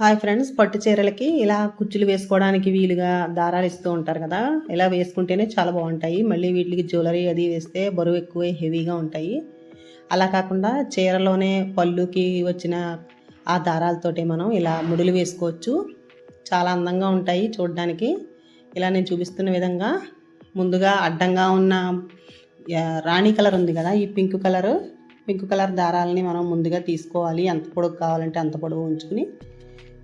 Hi friends పట్టు చీరలకి ఇలా కుచ్చులు వేసుకోవడానికి వీలుగా దారాలు ఇస్తూ ఉంటారు కదా. ఇలా వేసుకుంటేనే చాలా బాగుంటాయి. మళ్ళీ వీటికి జ్యువెలరీ అది వేస్తే బరువు ఎక్కువ హెవీగా ఉంటాయి. అలా కాకుండా చీరలోనే పళ్ళుకి వచ్చిన ఆ దారాలతోటి మనం ఇలా ముడులు వేసుకోవచ్చు. చాలా అందంగా ఉంటాయి చూడడానికి. ఇలా నేను చూపిస్తున్న విధంగా ముందుగా అడ్డంగా ఉన్న రాణి కలర్ ఉంది కదా ఈ పింక్ కలర్. పింక్ కలర్ దారాలని మనం ముందుగా తీసుకోవాలి. ఎంత పొడుగు కావాలంటే అంత పొడవు ఉంచుకుని.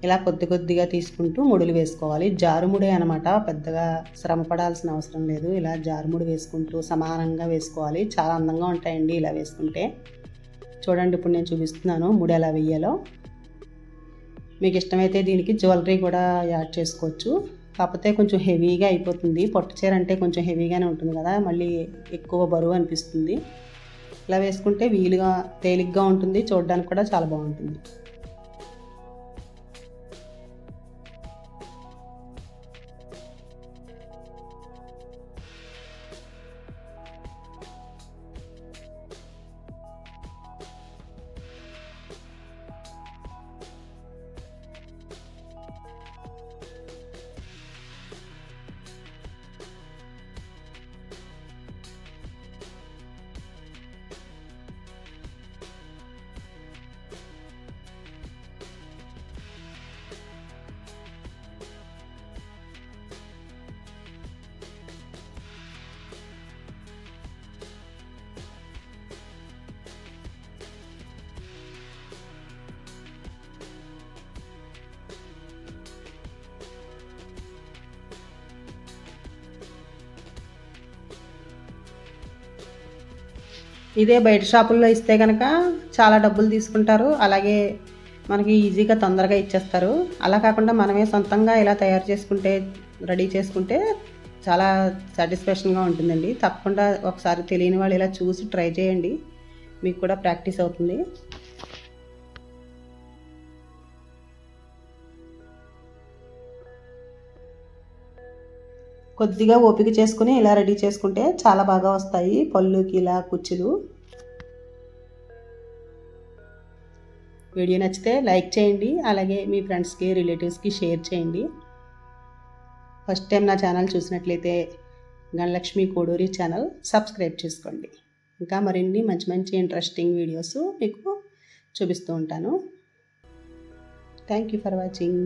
ఇలా కొద్ది కొద్దిగా తీసుకుంటూ ముడులు వేసుకోవాలి. జారుముడే అనమాట. పెద్దగా శ్రమ పడాల్సిన అవసరం లేదు. ఇలా జారుముడు వేసుకుంటూ సమానంగా వేసుకోవాలి. చాలా అందంగా ఉంటాయండి ఇలా వేసుకుంటే. చూడండి ఇప్పుడు నేను చూపిస్తున్నాను ముడి ఎలా వెయ్యాలో మీకు ఇష్టమైతే దీనికి జ్యువెలరీ కూడా యాడ్ చేసుకోవచ్చు. కాకపోతే కొంచెం హెవీగా అయిపోతుంది. పట్టు చీర అంటే కొంచెం హెవీగానే ఉంటుంది కదా. మళ్ళీ ఎక్కువ బరువు అనిపిస్తుంది. ఇలా వేసుకుంటే వీలుగా తేలిగ్గా ఉంటుంది. చూడడానికి కూడా చాలా బాగుంటుంది. ఇదే బయట షాపుల్లో ఇస్తే కనుక చాలా డబ్బులు తీసుకుంటారు. అలాగే మనకి ఈజీగా తొందరగా ఇచ్చేస్తారు. అలా కాకుండా మనమే సొంతంగా ఇలా తయారు చేసుకుంటే రెడీ చేసుకుంటే చాలా సాటిస్ఫాక్షన్గా ఉంటుందండి. తప్పకుండా ఒకసారి తెలియని వాళ్ళు ఇలా చూసి ట్రై చేయండి. మీకు కూడా ప్రాక్టీస్ అవుతుంది. కొద్దిగా ఓపిక చేసుకుని ఇలా రెడీ చేసుకుంటే చాలా బాగా వస్తాయి పళ్ళుకి ఇలా కుచ్చులు. వీడియో నచ్చితే లైక్ చేయండి అలాగే మీ ఫ్రెండ్స్కి రిలేటివ్స్కి షేర్ చేయండి. ఫస్ట్ టైం నా ఛానల్ చూసినట్లయితే గణలక్ష్మి కోడూరి ఛానల్ సబ్స్క్రైబ్ చేసుకోండి. ఇంకా మరిన్ని మంచి మంచి ఇంట్రెస్టింగ్ వీడియోస్ మీకు చూపిస్తూ ఉంటాను. Thank you for watching.